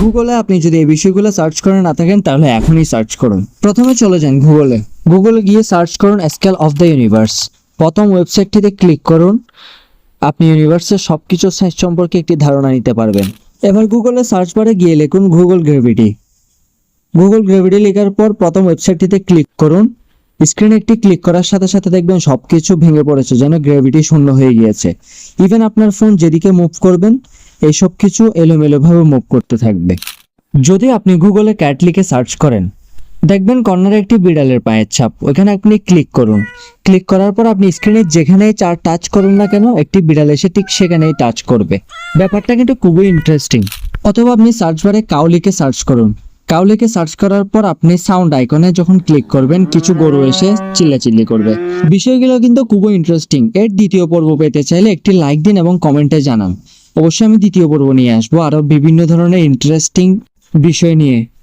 গুগলে আপনি যদি এই বিষয়গুলো সার্চ করে না থাকেন, তাহলে এখনই সার্চ করুন। প্রথমে চলে যান গুগলে গুগলে গিয়ে সার্চ করুন স্কেল অফ দ্য ইউনিভার্স প্রথম ওয়েবসাইটটিতে ক্লিক করুন। আপনি ইউনিভার্সের সব কিছু সম্পর্কে একটি ধারণা নিতে পারবেন। এবার গুগলে সার্চ বারে গিয়ে লিখুন গুগল গ্রেভিটি গুগল গ্রেভিটি লেখার পর প্রথম ওয়েবসাইটটিতে ক্লিক করুন। স্ক্রিনে একটি ক্লিক করার সাথে সাথে দেখবেন সবকিছু ভেঙে পড়েছে, যেন গ্র্যাভিটি শূন্য হয়ে গিয়েছে। ইভেন আপনার ফোন যেদিকে মুভ করবেন এই সব কিছু এলোমেলোভাবে মুভ করতে থাকবে। যদি আপনি গুগলে ক্যাট লিখে সার্চ করেন, দেখবেন কর্নারে একটি বিড়ালের পায়ের ছাপ। ওখানে আপনি ক্লিক করুন। ক্লিক করার পর আপনি স্ক্রিনে যেখানেই চার টাচ করুন না কেন, একটি বিড়াল এসে ঠিক সেখানেই টাচ করবে। ব্যাপারটা কিন্তু খুবই ইন্টারেস্টিং অথবা আপনি সার্চ বারে কাউ লিখে সার্চ করুন। কাউ লিখে সার্চ করার পর আপনি সাউন্ড আইকনে যখন ক্লিক করবেন, কিছু গরু এসে চিল্লাচিল্লি করবে। বিষয়গুলো কিন্তু খুবই ইন্টারেস্টিং এর দ্বিতীয় পর্ব পেতে চাইলে একটি লাইক দিন এবং কমেন্টে জানান। অবশ্যই আমি দ্বিতীয় পর্ব নিয়ে আসব। আরও বিভিন্ন ধরনের ইন্টারেস্টিং বিষয় নিয়ে।